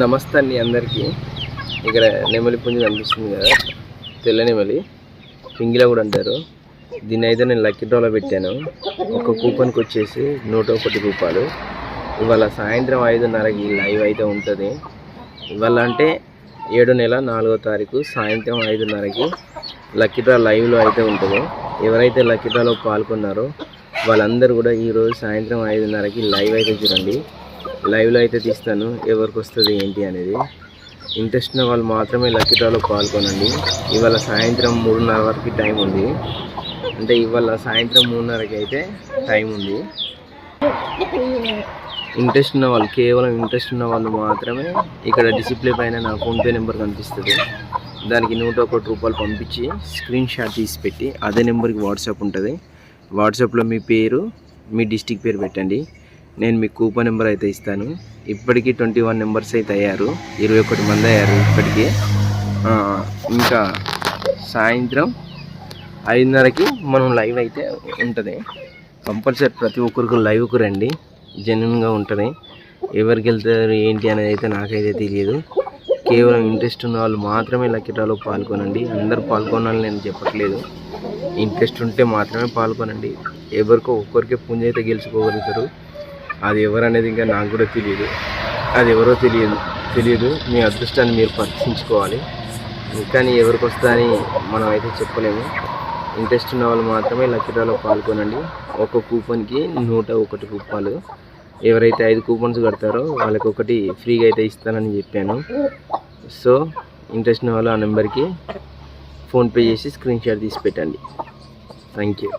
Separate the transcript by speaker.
Speaker 1: నమస్తే అండి అందరికీ. ఇక్కడ నెమలి పుంజు కనిపిస్తుంది కదా తెల్ల నెమలి. పింగిల కూడా అంటారు. దీన్ని అయితే నేను లక్కీ డ్రాలో పెట్టాను. ఒక కూపన్కి వచ్చేసి నూట ఒకటి రూపాయలు. ఇవాళ సాయంత్రం ఐదున్నరకి లైవ్ అయితే ఉంటుంది. ఇవాళ అంటే ఏడు నెల నాలుగో తారీఖు సాయంత్రం ఐదున్నరకి లక్కీ డ్రా లైవ్లో అయితే ఉంటుంది. ఎవరైతే లక్కీ డ్రాలో పాల్గొన్నారో వాళ్ళందరూ కూడా ఈరోజు సాయంత్రం ఐదున్నరకి లైవ్ అయితే చూడండి. లైవ్లో అయితే తీస్తాను. ఎవరికి వస్తుంది ఏంటి అనేది. ఇంట్రెస్ట్ ఉన్న వాళ్ళు మాత్రమే లక్కీ డ్రాలో పాల్గొనండి. ఇవాళ సాయంత్రం మూడున్నర వరకు టైం ఉంది. అంటే ఇవాళ సాయంత్రం మూడున్నరకి అయితే టైం ఉంది. ఇంట్రెస్ట్ ఉన్న వాళ్ళు కేవలం ఇంట్రెస్ట్ ఉన్న వాళ్ళు మాత్రమే ఇక్కడ డిసిప్లే పైన నా ఫోన్పే నెంబర్ కనిపిస్తుంది. దానికి నూట ఒకటి రూపాయలు పంపించి స్క్రీన్ షాట్ తీసి పెట్టి అదే నెంబర్కి వాట్సాప్ ఉంటుంది. వాట్సాప్లో మీ పేరు మీ డిస్టిక్ పేరు పెట్టండి. నేను మీకు కూపన్ నెంబర్ అయితే ఇస్తాను. ఇప్పటికీ ట్వంటీ వన్ నెంబర్స్ అయితే అయ్యారు. ఇరవై ఒకటి మంది అయ్యారు ఇప్పటికీ. ఇంకా సాయంత్రం ఐదున్నరకి మనం లైవ్ అయితే ఉంటుంది. కంపల్సరీ ప్రతి ఒక్కరికి లైవ్కు రండి. జెన్యున్గా ఉంటుంది. ఎవరికి వెళ్తారు ఏంటి అనేది అయితే నాకైతే తెలియదు. కేవలం ఇంట్రెస్ట్ ఉన్న వాళ్ళు మాత్రమే లక్కిటాలో పాల్గొనండి. అందరూ పాల్గొనాలని నేను చెప్పట్లేదు. ఇంట్రెస్ట్ ఉంటే మాత్రమే పాల్గొనండి. ఎవరికో ఒక్కరికే పుంజ అయితే గెలుచుకోగలుగుతారు. అది ఎవరనేది ఇంకా నాకు కూడా తెలియదు అది ఎవరో తెలియదు తెలియదు మీ అదృష్టాన్ని మీరు పరీక్షించుకోవాలి. కానీ ఎవరికి వస్తా అని మనం అయితే చెప్పలేము. ఇంట్రెస్ట్ ఉన్న వాళ్ళు మాత్రమే లక్కీడ్రాలో పాల్గొనండి. ఒక కూపన్కి నూట ఒకటి రూపాయలు ఎవరైతే ఐదు కూపన్స్ కడతారో వాళ్ళకి ఒకటి ఫ్రీగా అయితే ఇస్తానని చెప్పాను. సో ఇంట్రెస్ట్ ఉన్న వాళ్ళు ఆ నెంబర్కి ఫోన్పే చేసి స్క్రీన్ షాట్ తీసి పెట్టండి. Thank you.